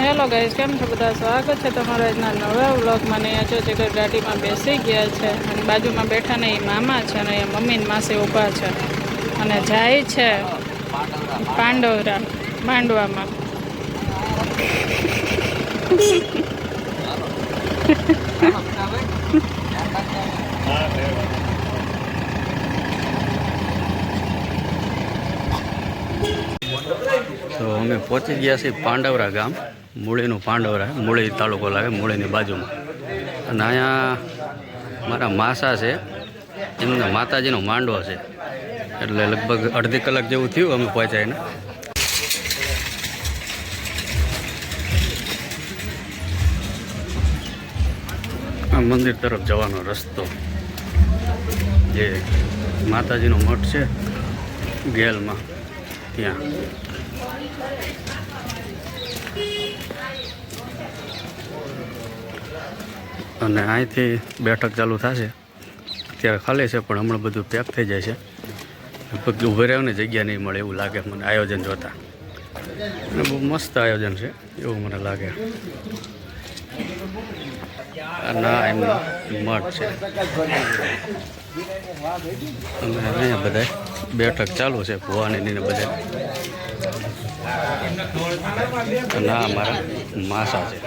Hello guys, કેમ છો બધા? સ્વાગત છે તમારા આજના નવા વ્લોગમાં. ને અહીંયા જે ગાડીમાં બેસી ગયા છે અને બાજુમાં બેઠા ને એ મામા છે અને અહીંયા મમ્મી માસી ઊભા છે અને જાય છે પાંડવરા માંડવામાં. તો અમે પહોંચી ગયા છીએ પાંડવરા ગામ. મૂળીનું પાંડવરા મૂળી તાલુકો લાગે, મૂળીની બાજુમાં. અને અહીંયા મારા માસા છે, એમના માતાજીનો માંડવો છે. એટલે લગભગ અડધી કલાક જેવું થયું અમે પહોંચાઈને આ મંદિર તરફ જવાનો રસ્તો જે માતાજીનો મઠ છે, ગેલમાં, ત્યાં. અને અહીંથી બેઠક ચાલુ થશે. અત્યારે ખાલી છે, પણ હમણાં બધું પેક થઈ જાય છે. લગભગ ઊભી રહેવાની જગ્યા નહીં મળે એવું લાગે મને આયોજન જોતા. અને બહુ મસ્ત આયોજન છે, એવું મને લાગે. ના એમનો મઠ છે. અને અહીંયા બધા બેઠક ચાલુ છે, ભુવાની ને બધા આ મારા માસા છે.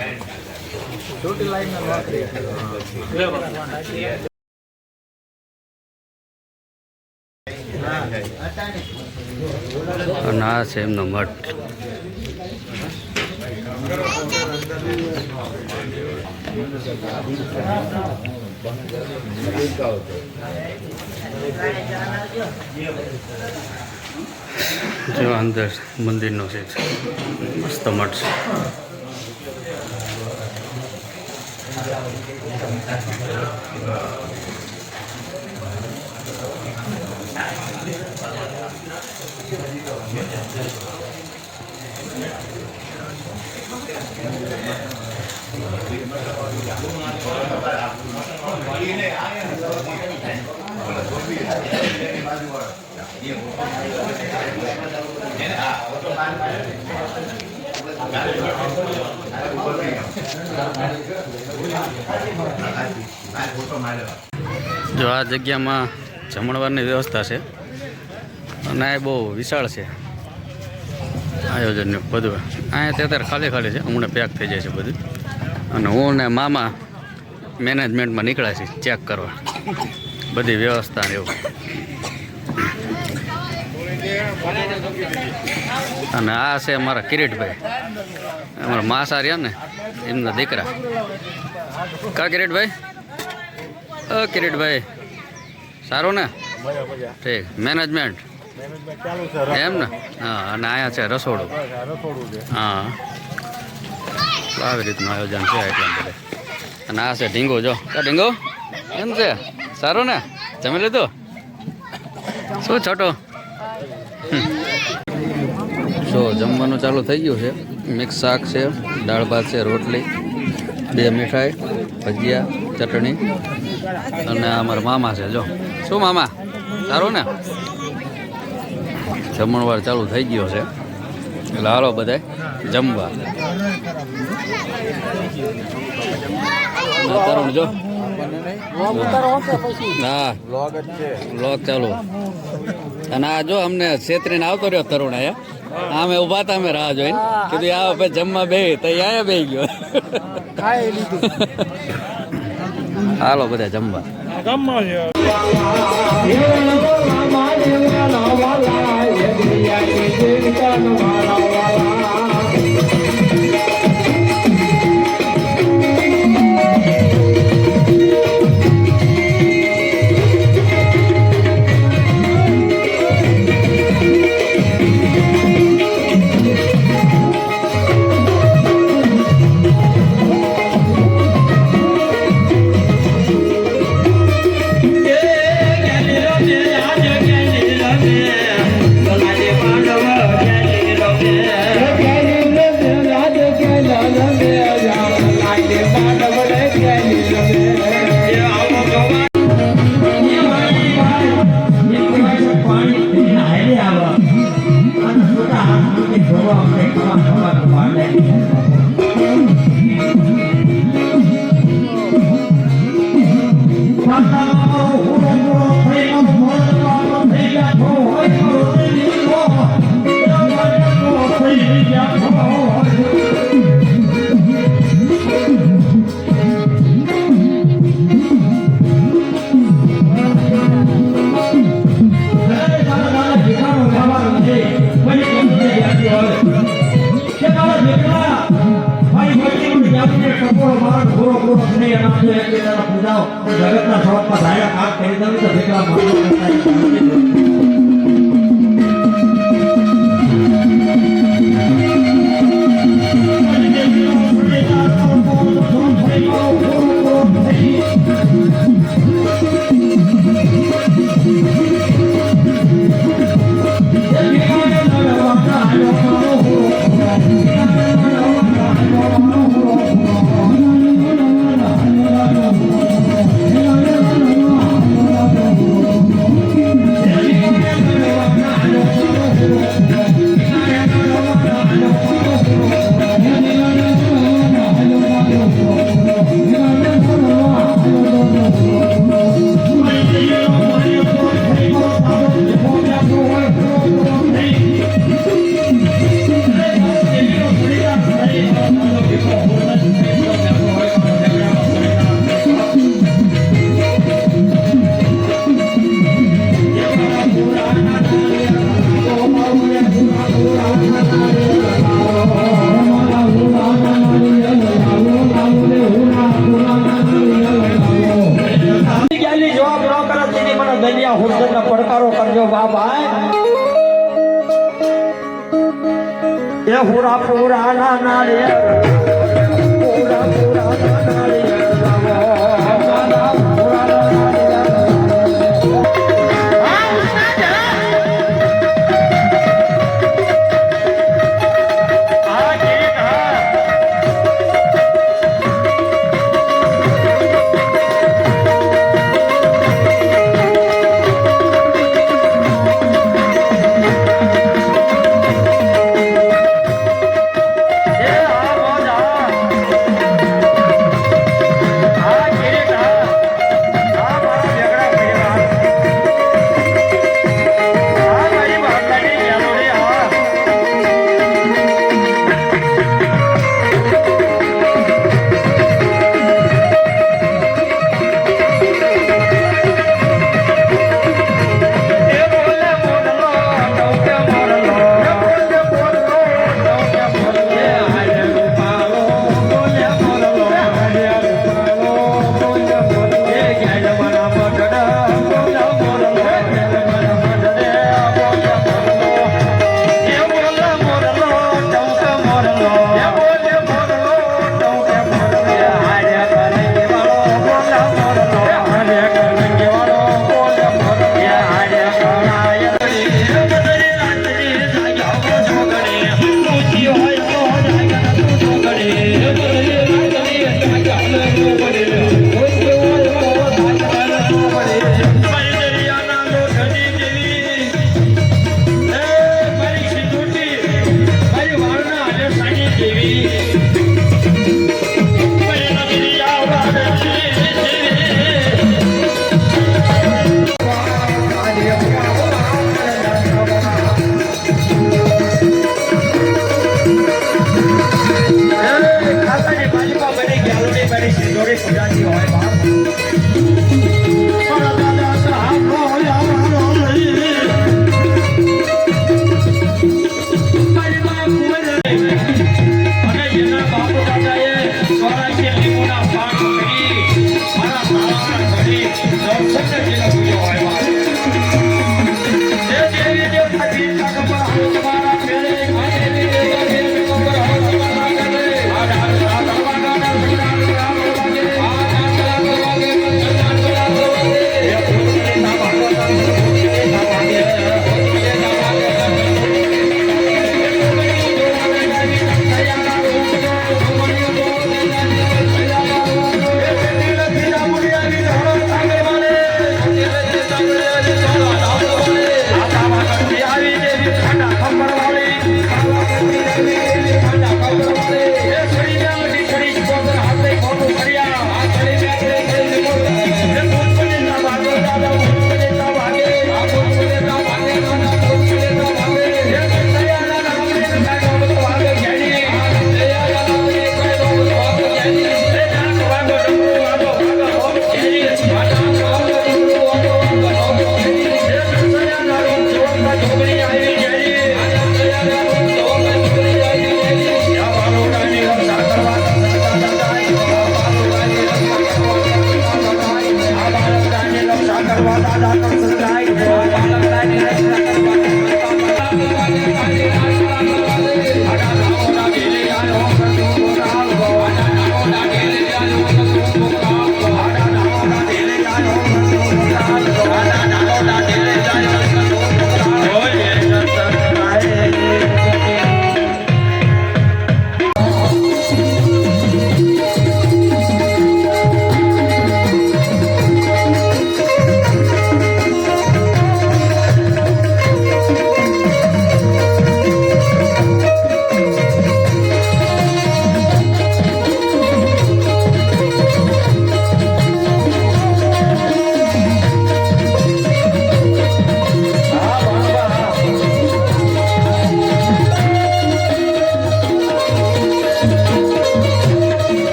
અને છે એમનો મઠ. જો અંદર મંદિરનો છે. મસ્ત મઠ છે. જો આ જગ્યામાં જમણવારની વ્યવસ્થા છે. અને આ બહુ વિશાળ છે. આયોજનનું બધું. અહીંયા તે અત્યારે ખાલી ખાલી છે. હમણાં પેક થઈ જાય છે બધું. અને હું ને મામા મેનેજમેન્ટમાં નીકળ્યા છે ચેક કરવા. બધી વ્યવસ્થા એવું. અને આ છે અમારા કિરીટભાઈ. અમારા માસા રહ્યા ને એમના દીકરા. કા કિરીટભાઈ? અ કિરીટભાઈ. સારું ને? ઠીક. મેનેજમેન્ટ? એમ ને? હા અને અહીંયા છે રસોડું. હા. આવી રીતનું આયોજન છે એટલા બધે. અને આ છે ઢીંગો જો. ઢીંગો? એમ છે. સારું ને? જમી લીધું? શું છોટો? જો જમવાનું ચાલુ થઈ ગયું છે. મિક્સ શાક છે દાળ ભાત છે રોટલી બે મીઠાઈ ભજીયા ચટણી અને અમારા મામા છે. જો. શું મામા? સારું ને? જમણવાર ચાલુ થઈ ગયો છે. એટલે હાલો બધાય જમવા. તરુણ જો. હા બ્લોગ ચાલુ. અને આ જો અમને છેતરીને આવતો રહ્યો તરુણ અહીંયા આમે ઊભા હતા અમે રાહ જોઈને. કીધું આ પછી જમવા બે તો અહીંયા બે ગયો. હાલો બધા જમવા. પાંડવ બાપુ રાના નાળિયા সে দৌড়ে সোজা